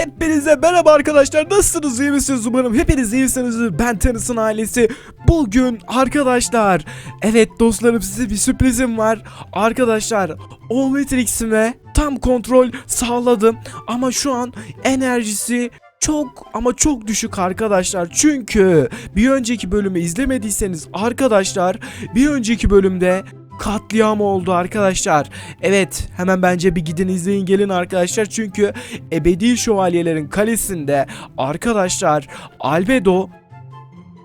Hepinize merhaba arkadaşlar. Nasılsınız? iyi misiniz? Umarım hepiniz iyisinizdir. Ben Tanısın ailesi. Bugün arkadaşlar. Evet dostlarım size bir sürprizim var. Arkadaşlar Omnitrix'ime tam kontrol sağladım. Ama şu an enerjisi çok ama çok düşük arkadaşlar. Çünkü bir önceki bölümü izlemediyseniz arkadaşlar bir önceki bölümde katliam oldu arkadaşlar. Evet hemen bence bir gidin izleyin gelin arkadaşlar. Çünkü Ebedi Şövalyelerin kalesinde arkadaşlar Albedo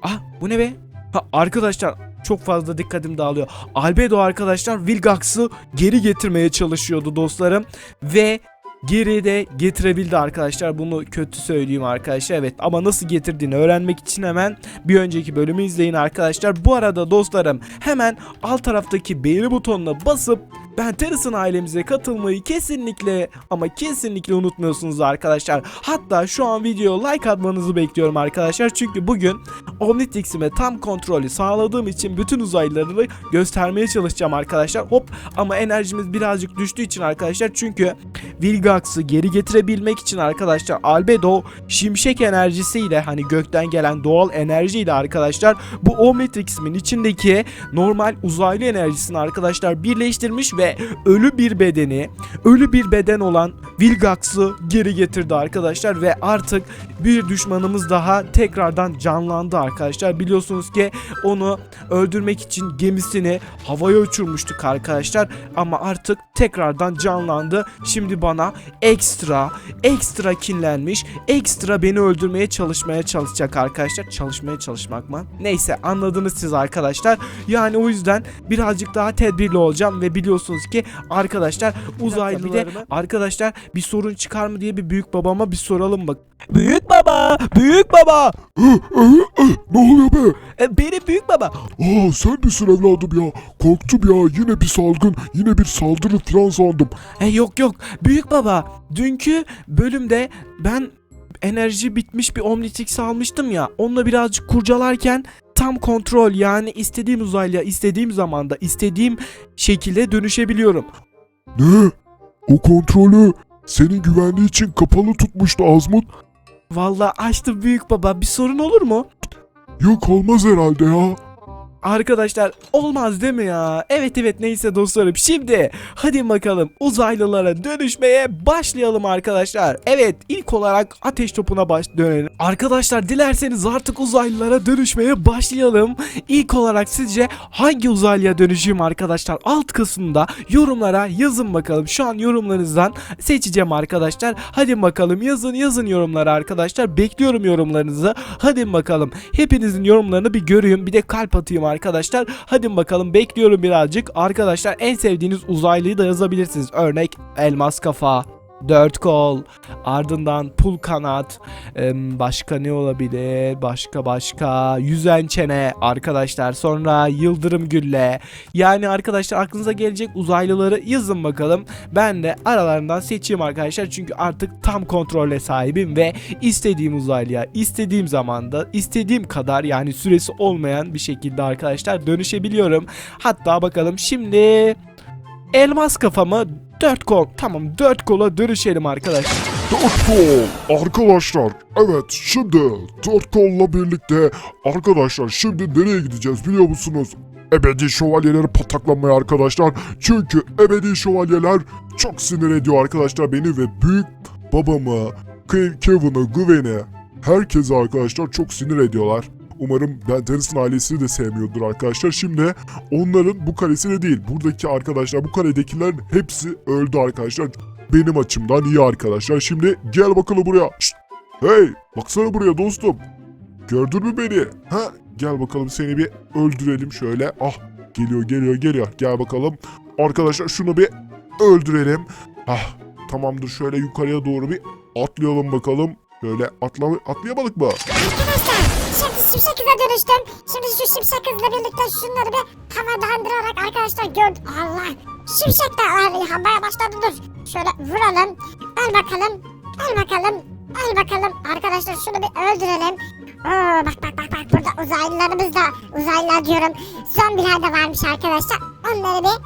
Ah bu ne be? Ha, arkadaşlar çok fazla dikkatim dağılıyor. Albedo arkadaşlar Vilgax'ı geri getirmeye çalışıyordu dostlarım. Ve geri de getirebildi arkadaşlar. Bunu kötü söyleyeyim arkadaşlar. Evet ama nasıl getirdiğini öğrenmek için hemen bir önceki bölümü izleyin arkadaşlar. Bu arada dostlarım hemen alt taraftaki beğeni butonuna basıp ben Terras'ın ailemize katılmayı kesinlikle ama kesinlikle unutmuyorsunuz arkadaşlar. Hatta şu an videoya like atmanızı bekliyorum arkadaşlar. Çünkü bugün Omnitrix'ime tam kontrolü sağladığım için bütün uzaylıları göstermeye çalışacağım arkadaşlar. Hop ama enerjimiz birazcık düştüğü için arkadaşlar. Çünkü Vilgax'ı geri getirebilmek için arkadaşlar Albedo şimşek enerjisiyle hani gökten gelen doğal enerjiyle arkadaşlar bu Omnitrix'imin içindeki normal uzaylı enerjisini arkadaşlar birleştirmiş ve ölü bir bedeni, ölü bir beden olan Vilgax'ı geri getirdi arkadaşlar ve artık bir düşmanımız daha tekrardan canlandı arkadaşlar. Biliyorsunuz ki onu öldürmek için gemisini havaya uçurmuştuk arkadaşlar ama artık tekrardan canlandı. Şimdi bana ekstra ekstra kinlenmiş, ekstra beni öldürmeye çalışmaya çalışacak arkadaşlar. Çalışmaya çalışmak mı? Neyse anladınız siz arkadaşlar. Yani o yüzden birazcık daha tedbirli olacağım ve biliyorsunuz ki arkadaşlar uzaylı bir de arkadaşlar bir sorun çıkar mı diye bir büyük babama bir soralım bak. Büyük baba, büyük baba. Ne oluyor be? E, benim büyük baba. Aa sen misin evladım ya? Korktum ya yine bir salgın yine bir saldırı falan sandım. E, yok yok büyük baba. Dünkü bölümde ben enerji bitmiş bir Omnitrix almıştım ya. Onunla birazcık kurcalarken tam kontrol yani istediğim uzaylıya istediğim zamanda istediğim şekilde dönüşebiliyorum. Ne? O kontrolü senin güvenliği için kapalı tutmuştu Azmut. Vallahi açtım büyük baba bir sorun olur mu? Yok olmaz herhalde ya. Arkadaşlar olmaz değil mi ya? Evet evet neyse dostlarım. Şimdi hadi bakalım uzaylılara dönüşmeye başlayalım arkadaşlar. Evet ilk olarak ateş topuna baş dönelim. Arkadaşlar dilerseniz artık uzaylılara dönüşmeye başlayalım. İlk olarak sizce hangi uzaylıya dönüşeyim arkadaşlar? Alt kısmında yorumlara yazın bakalım. Şu an yorumlarınızdan seçeceğim arkadaşlar. Hadi bakalım yazın yazın yorumlara arkadaşlar. Bekliyorum yorumlarınızı. Hadi bakalım. Hepinizin yorumlarını bir göreyim. Bir de kalp atayım arkadaşlar. Hadi bakalım bekliyorum birazcık. Arkadaşlar en sevdiğiniz uzaylıyı da yazabilirsiniz. Örnek elmas kafa. Dört kol, ardından pul kanat, başka ne olabilir, başka başka, yüzen çene arkadaşlar, sonra yıldırım gülle. Yani arkadaşlar aklınıza gelecek uzaylıları yazın bakalım. Ben de aralarından seçeyim arkadaşlar çünkü artık tam kontrole sahibim ve istediğim uzaylıya, istediğim zamanda, istediğim kadar yani süresi olmayan bir şekilde arkadaşlar dönüşebiliyorum. Hatta bakalım şimdi elmas kafamı dört kol tamam dört kola dönüşelim arkadaşlar. Dört kol arkadaşlar. Evet şimdi dört kolla birlikte arkadaşlar şimdi nereye gideceğiz biliyor musunuz? Ebedi şövalyeleri pataklamaya arkadaşlar. Çünkü ebedi şövalyeler çok sinir ediyor arkadaşlar beni ve büyük babamı, Ke- Kevin'i, Gwen'i herkesi arkadaşlar çok sinir ediyorlar. Umarım Ben Tennyson ailesini de sevmiyordur arkadaşlar. Şimdi onların bu kalesine değil buradaki arkadaşlar bu kaledekilerin hepsi öldü arkadaşlar. Benim açımdan iyi arkadaşlar. Şimdi gel bakalım buraya. Şşt! Hey baksana buraya dostum. Gördün mü beni? Ha gel bakalım seni bir öldürelim şöyle. Ah geliyor geliyor geliyor. Gel bakalım. Arkadaşlar şunu bir öldürelim. Ah tamamdır şöyle yukarıya doğru bir atlayalım bakalım. Şöyle atla atlayamadık mı? Şimşek dönüştüm. Şimdi şu şimşek hızla birlikte şunları bir havalandırarak arkadaşlar gördüm. Allah şimşek de havaya başladı dur. Şöyle vuralım. Al bakalım. Al bakalım. Al bakalım. Arkadaşlar şunu bir öldürelim. Oo, bak bak bak bak burada uzaylılarımız da uzaylılar diyorum. Zombiler de varmış arkadaşlar. Onları bir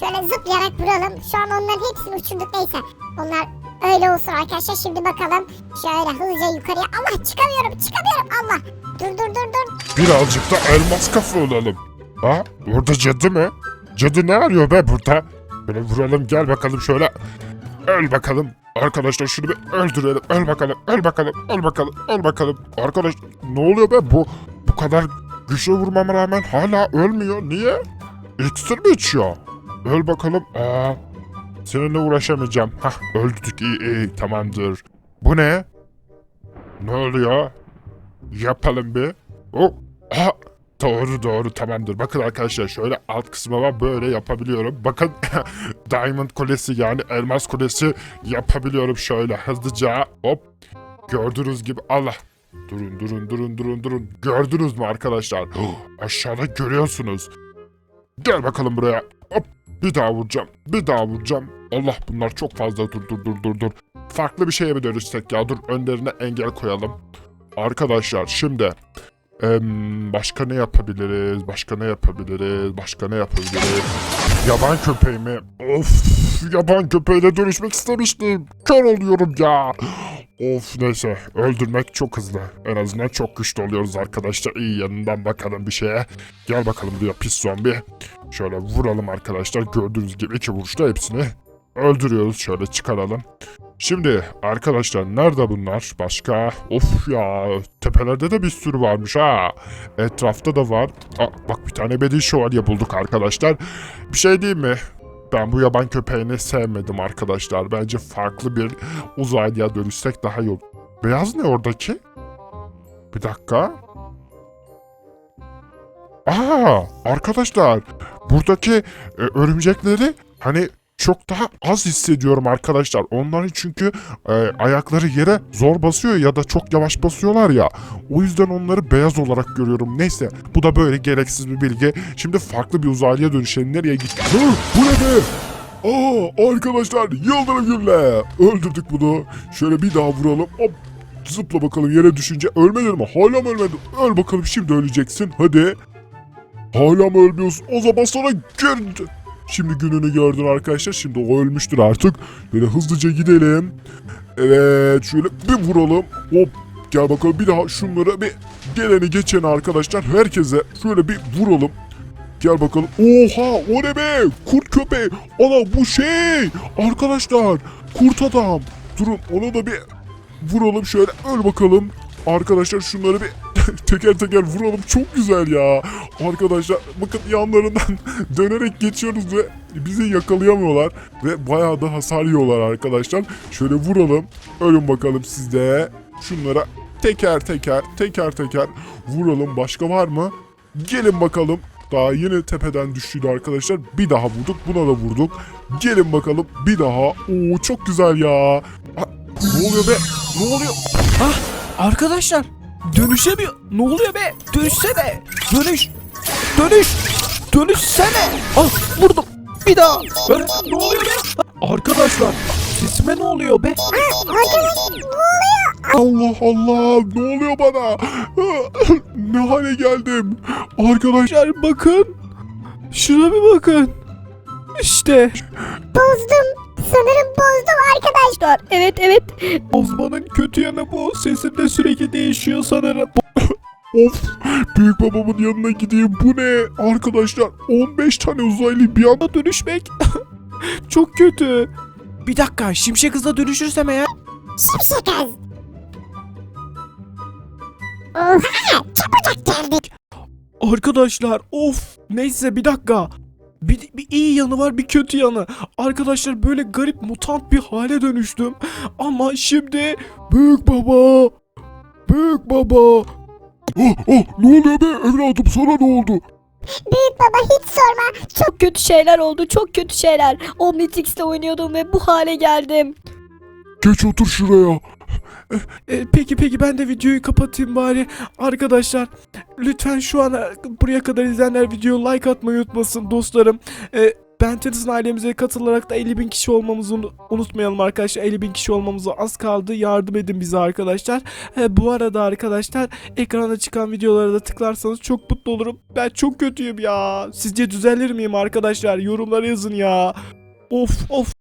şöyle zıplayarak vuralım. Şu an onların hepsini uçurduk neyse. Onlar Öyle olsun arkadaşlar şimdi bakalım. Şöyle hızlıca yukarıya. Allah çıkamıyorum çıkamıyorum Allah. Dur dur dur dur. Birazcık da elmas kafa olalım. Ha? Orada cadı mı? Cadı ne arıyor be burada? Böyle vuralım gel bakalım şöyle. Öl bakalım. Arkadaşlar şunu bir öldürelim. Öl bakalım. Öl bakalım. Öl bakalım. Öl bakalım. Arkadaş ne oluyor be bu? Bu kadar güçlü vurmama rağmen hala ölmüyor. Niye? İksir mi içiyor? Öl bakalım. Aa, seninle uğraşamayacağım. Hah öldük iyi iyi tamamdır. Bu ne? Ne oluyor? Yapalım bir. Oh. Aha. Doğru doğru tamamdır. Bakın arkadaşlar şöyle alt kısmıma böyle yapabiliyorum. Bakın Diamond Kulesi yani elmas kulesi yapabiliyorum şöyle hızlıca. Hop. Gördüğünüz gibi Allah. Durun durun durun durun durun. Gördünüz mü arkadaşlar? Aşağıda görüyorsunuz. Gel bakalım buraya. Hop. Bir daha vuracağım. Bir daha vuracağım. Allah bunlar çok fazla dur dur dur dur dur. Farklı bir şeye mi dönüşsek ya? Dur önlerine engel koyalım. Arkadaşlar şimdi em, başka ne yapabiliriz? Başka ne yapabiliriz? Başka ne yapabiliriz? Yaban köpeği mi? Of yaban köpeğine dönüşmek istemiştim. Kör oluyorum ya. Of neyse öldürmek çok hızlı. En azından çok güçlü oluyoruz arkadaşlar. İyi yanından bakalım bir şeye. Gel bakalım buraya pis zombi. Şöyle vuralım arkadaşlar. Gördüğünüz gibi iki vuruşta hepsini öldürüyoruz. Şöyle çıkaralım. Şimdi arkadaşlar nerede bunlar? Başka? Of ya tepelerde de bir sürü varmış ha. Etrafta da var. Aa, bak bir tane bedi şövalye bulduk arkadaşlar. Bir şey değil mi? Ben bu yaban köpeğini sevmedim arkadaşlar. Bence farklı bir uzaylıya dönüşsek daha iyi olur. Beyaz ne oradaki? Bir dakika. Aa arkadaşlar buradaki e, örümcekleri hani çok daha az hissediyorum arkadaşlar. Onların çünkü e, ayakları yere zor basıyor ya da çok yavaş basıyorlar ya. O yüzden onları beyaz olarak görüyorum. Neyse bu da böyle gereksiz bir bilgi. Şimdi farklı bir uzaylıya dönüşelim. Nereye gitti? Hı, bu ne? Aa arkadaşlar yıldırım gülle. Öldürdük bunu. Şöyle bir daha vuralım. Hop. Zıpla bakalım yere düşünce ölmedin mi? Hala mı ölmedin? Öl bakalım şimdi öleceksin. Hadi. Hala mı ölmüyorsun? O zaman sana gün... Şimdi gününü gördün arkadaşlar. Şimdi o ölmüştür artık. Böyle hızlıca gidelim. Evet şöyle bir vuralım. Hop gel bakalım bir daha şunlara bir geleni geçeni arkadaşlar. Herkese şöyle bir vuralım. Gel bakalım. Oha o ne be? Kurt köpeği. Ana bu şey. Arkadaşlar kurt adam. Durun onu da bir vuralım şöyle öl bakalım. Arkadaşlar şunları bir teker teker vuralım. Çok güzel ya. Arkadaşlar bakın yanlarından dönerek geçiyoruz ve bizi yakalayamıyorlar. Ve bayağı da hasar yiyorlar arkadaşlar. Şöyle vuralım. Ölün bakalım sizde. Şunlara teker teker teker teker vuralım. Başka var mı? Gelin bakalım. Daha yeni tepeden düştüydü arkadaşlar. Bir daha vurduk. Buna da vurduk. Gelin bakalım. Bir daha. Oo çok güzel ya. Aa, ne oluyor be? Ne oluyor? Ah arkadaşlar dönüşemiyor. Ne oluyor be? Dönüşsene. Dönüş. Dönüş. Dönüşsene. Ah vurdum. Bir daha. Ne oluyor be? Arkadaşlar sesime ne oluyor be? Arkadaş ne oluyor? Allah Allah ne oluyor bana? ne hale geldim? Arkadaşlar Arkadaşlar bakın. Şuna bir bakın. İşte Bozdum. Arkadaşlar. Evet evet. Osman'ın kötü yanı bu. Sesim de sürekli değişiyor sanırım. of büyük babamın yanına gideyim bu ne? Arkadaşlar 15 tane uzaylı bir anda dönüşmek çok kötü. Bir dakika şimşek hızla dönüşürsem eğer Şimşek kız. Oha çabucak geldik. Arkadaşlar of neyse bir dakika. Bir, bir iyi yanı var bir kötü yanı. Arkadaşlar böyle garip mutant bir hale dönüştüm. Ama şimdi büyük baba. Büyük baba. oh, oh, ne oluyor be evladım sana ne oldu? Büyük baba hiç sorma. Çok kötü şeyler oldu. Çok kötü şeyler. Omnitrix'le oynuyordum ve bu hale geldim. Geç otur şuraya. E, peki peki ben de videoyu kapatayım bari. Arkadaşlar lütfen şu an buraya kadar izleyenler videoya like atmayı unutmasın dostlarım. E, ben Tennis'in ailemize katılarak da 50 bin kişi olmamızı unu- unutmayalım arkadaşlar. 50 bin kişi olmamıza az kaldı. Yardım edin bize arkadaşlar. E, bu arada arkadaşlar ekranda çıkan videolara da tıklarsanız çok mutlu olurum. Ben çok kötüyüm ya. Sizce düzelir miyim arkadaşlar? Yorumlara yazın ya. Of of.